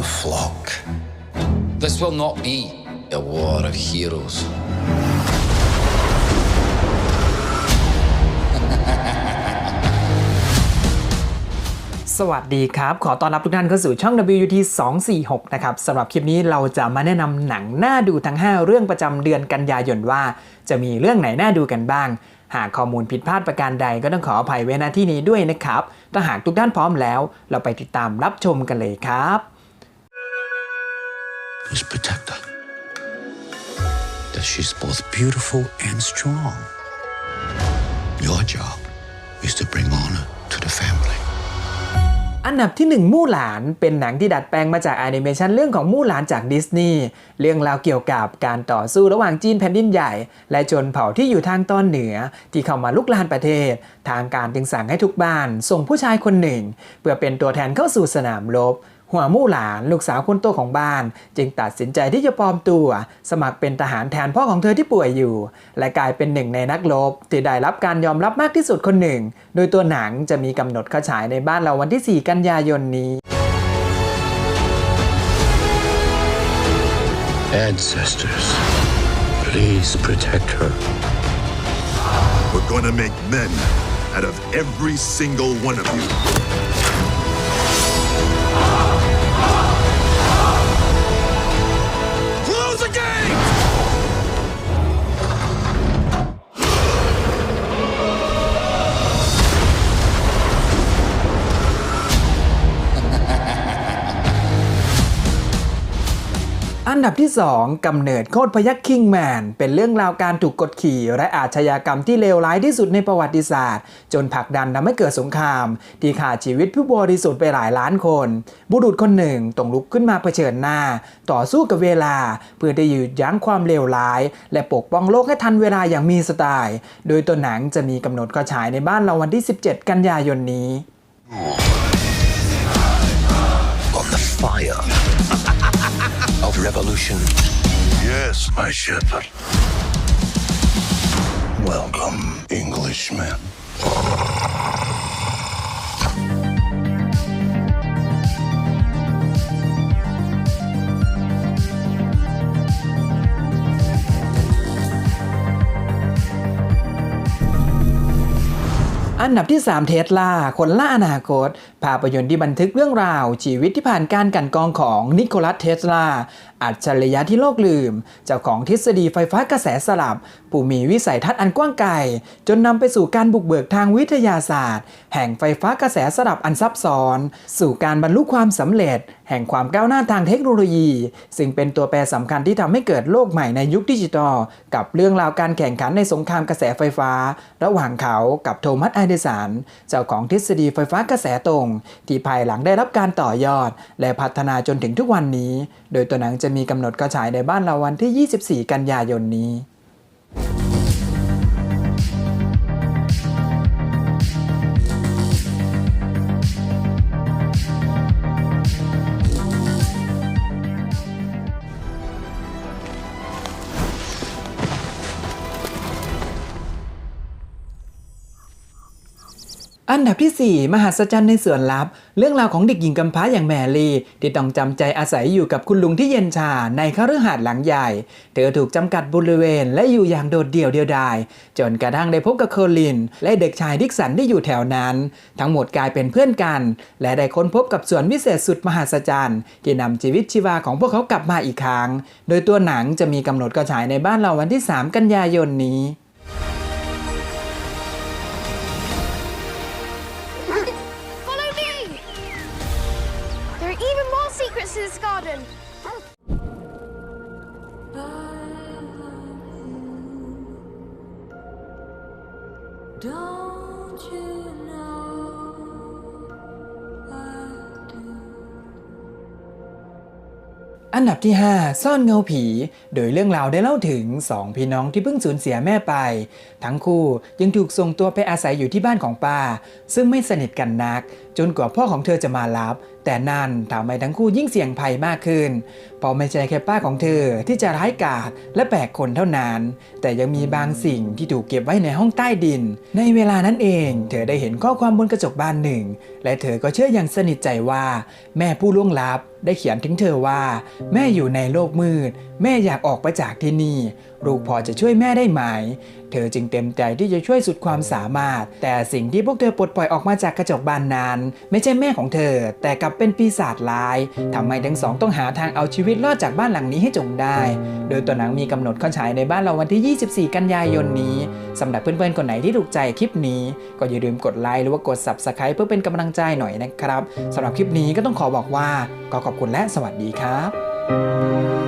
my flock. This will not be a war of heroes. สวัสดีครับ ขอต้อนรับทุกท่านเข้าสู่ช่อง wut 246 นะครับสำหรับคลิปนี้เราจะมาแนะนำหนังน่าดูทั้ง 5 เรื่องประจำเดือนกันยายนว่า จะมีเรื่องไหนน่าดูกันบ้าง หากข้อมูลผิดพลาดประการใดก็ต้องขออภัยไว้ณที่นี้ด้วยนะครับ ถ้าหากทุกท่านพร้อมแล้ว เราไปติดตามรับชมกันเลยครับ Who's protect her? That she's both beautiful and strong. Your job is to bring honor to the family. อันดับที่ 1 มู่หลานเป็นหนังที่ดัดแปลงมาจากแอนิเมชันเรื่องของมู่หลานจากดิสนีย์เรื่องราวเกี่ยวกับการต่อสู้ระหว่างจีนแผ่นดินใหญ่ และชนเผ่าที่อยู่ทางตอนเหนือ ที่เข้ามาลุกลานประเทศ ทางการจึงสั่งให้ทุกบ้าน ส่งผู้ชายคนหนึ่ง เพื่อเป็นตัวแทนเข้าสู่สนามรบ หัวมู่หลานลูกสาวคนโตของบ้าน จึงตัดสินใจที่จะปลอมตัว สมัครเป็นทหารแทนพ่อของเธอที่ป่วยอยู่ และกลายเป็นหนึ่งในนักรบที่ได้รับการยอมรับมากที่สุดคนหนึ่ง โดยตัวหนังจะมีกำหนดเข้าฉายในบ้านเราวันที่ 4 กันยายนนี้ Ancestors, please protect her. We're gonna make men out of every single one of you. อันดับที่ 2กำเนิดโคตรพยักคิงแมน เป็นเรื่องราวการถูกกดขี่และอาชญากรรมที่เลวร้ายที่สุดในประวัติศาสตร์ จนผลักดันทำให้เกิดสงคราม ที่ขาดชีวิตผู้บริสุทธิ์ไปหลายล้านคน บุรุษคนหนึ่งต้องลุกขึ้นมาเผชิญหน้า ต่อสู้กับเวลา เพื่อได้หยุดยั้งความเลวร้าย และปกป้องโลกให้ทันเวลาอย่างมีสไตล์ โดยตัวหนังจะมีกำหนดเข้าฉายในบ้านเราวันที่ 17 กันยายนนี้ On the fire of revolution. Yes, my shepherd. Welcome, Englishman. อันดับที่ 3 เทสลาคนล่าอนาคต ภาพยนตร์ที่บันทึกเรื่องราว ชีวิตที่ผ่านการกันกรองของนิโคลัสเทสลา อัจฉริยะที่โลกลืม เจ้าของทฤษฎีไฟฟ้ากระแสสลับ ผู้มีวิสัยทัศน์อันกว้างไกล จนนำไปสู่การบุกเบิกทางวิทยาศาสตร์ แห่งไฟฟ้ากระแสสลับอันซับซ้อน สู่การบรรลุความสำเร็จ แห่งความก้าวหน้าทางเทคโนโลยี ซึ่งเป็นตัวแปรสำคัญที่ทำให้เกิดโลกใหม่ในยุคดิจิทัล กับเรื่องราวการแข่งขันในสงครามกระแสไฟฟ้า ระหว่างเขากับโทมัสไอเดสันเจ้าของทฤษฎีไฟฟ้ากระแสตรง ที่ภายหลังได้รับการต่อยอด และพัฒนาจนถึงทุกวันนี้ โดยตัวหนังจะมีกำหนดเข้าฉายในบ้านเราวันที่ 24 กันยายนนี้ อันดับที่ 4 มหัศจรรย์ในสวนลับ เรื่องราวของเด็กหญิงกำพร้าอย่างแมรี่ที่ต้องจำใจอาศัยอยู่กับคุณลุงที่เย็นชาในคฤหาสน์หลังใหญ่ เธอถูกจำกัดบริเวณและอยู่อย่างโดดเดี่ยวเดียวดายจนกระทั่งได้พบกับโคลิน และเด็กชายดิกสันที่อยู่แถวนั้น ทั้งหมดกลายเป็นเพื่อนกัน และได้ค้นพบกับส่วนวิเศษสุดมหัศจรรย์ที่นำชีวิตชีวาของพวกเขากลับมาอีกครั้ง โดยตัวหนังจะมีกำหนดกระฉายในบ้านเราวันที่ 3 กันยายนนี้ secrets to this garden. Don't you know I do? อันดับที่ 5 ซ่อนเงาผี โดยเรื่องราวได้เล่าถึง 2 พี่น้องที่เพิ่งสูญเสียแม่ไป ทั้งคู่ยังถูกส่งตัวไปอาศัยอยู่ที่บ้านของป้า ซึ่งไม่สนิทกันนักจนกว่าพ่อของเธอจะมารับ แต่นั่นทำให้ทั้งคู่ยิ่งเสี่ยงภัยมากขึ้น เพราะไม่ใช่แค่ป้าของเธอที่จะร้ายกาจและแปลกคนเท่านั้น แต่ยังมีบางสิ่งที่ถูกเก็บไว้ในห้องใต้ดิน ในเวลานั้นเอง เธอได้เห็นข้อความบนกระจกบานหนึ่ง และเธอก็เชื่ออย่างสนิทใจว่า แม่ผู้ล่วงลับได้เขียนถึงเธอว่า แม่อยู่ในโลกมืด แม่อยากออกไปจากที่นี่ลูกพอจะช่วยแม่ได้ไหม เธอจึงเต็มใจที่จะช่วยสุดความสามารถ แต่สิ่งที่พวกเธอปลดปล่อยออกมาจากกระจกบานนั้น ไม่ใช่แม่ของเธอ แต่กลับเป็นปีศาจร้ายทำให้ทั้งสองต้องหาทางเอาชีวิตรอดจากบ้านหลังนี้ให้จงได้ โดยตัวหนังมีกำหนดเข้าฉายในบ้านเราวันที่ 24 กันยายนนี้สำหรับเพื่อนๆคนไหนที่ถูกใจคลิปนี้ ก็อย่าลืมกดไลค์หรือว่ากด Subscribe เพื่อเป็นกำลังใจหน่อยนะครับสำหรับคลิปนี้ก็ต้องขอบอกว่าก็ขอบคุณและสวัสดีครับ